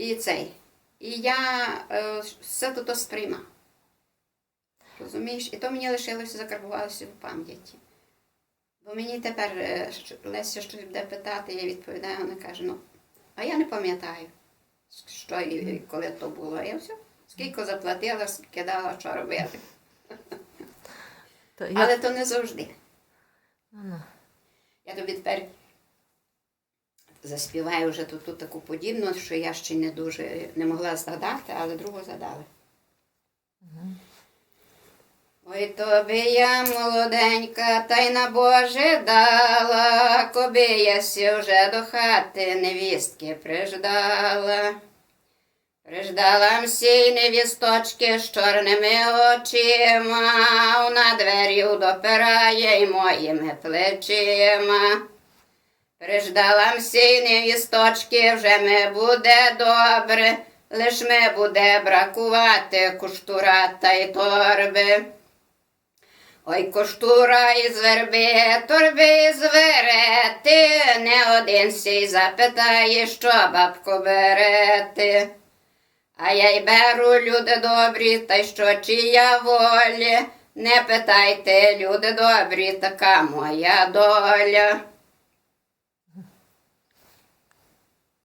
І цей. І я е, все тут сприймав. Розумієш? І то мені лишилося, закарбувалося в пам'яті. Бо мені тепер е, Леся щось буде питати, я відповідаю, вона каже, ну, а я не пам'ятаю, що і коли то було. Я все, скільки заплатила, скільки дала, що робити. Але то не завжди. Ну, Я тобі тепер заспіваю вже тут, тут таку подібну, що я ще не дуже не могла згадати, але другу задали. Ой тобі я молоденька, та й на Боже дала, коби я сі вже до хати невістки приждала. Приждала мсій невісточки з чорними очима, вона двері допирає й моїми плечима. Приждала мсій невісточки, вже ми буде добре, лиш ми буде бракувати куштура та й торби. Ой, коштура із верби, торби із верети, не один сій запитає, що бабко берете. А я й беру, люди добрі, та й що чия волі. Не питайте, люди добрі, така моя доля.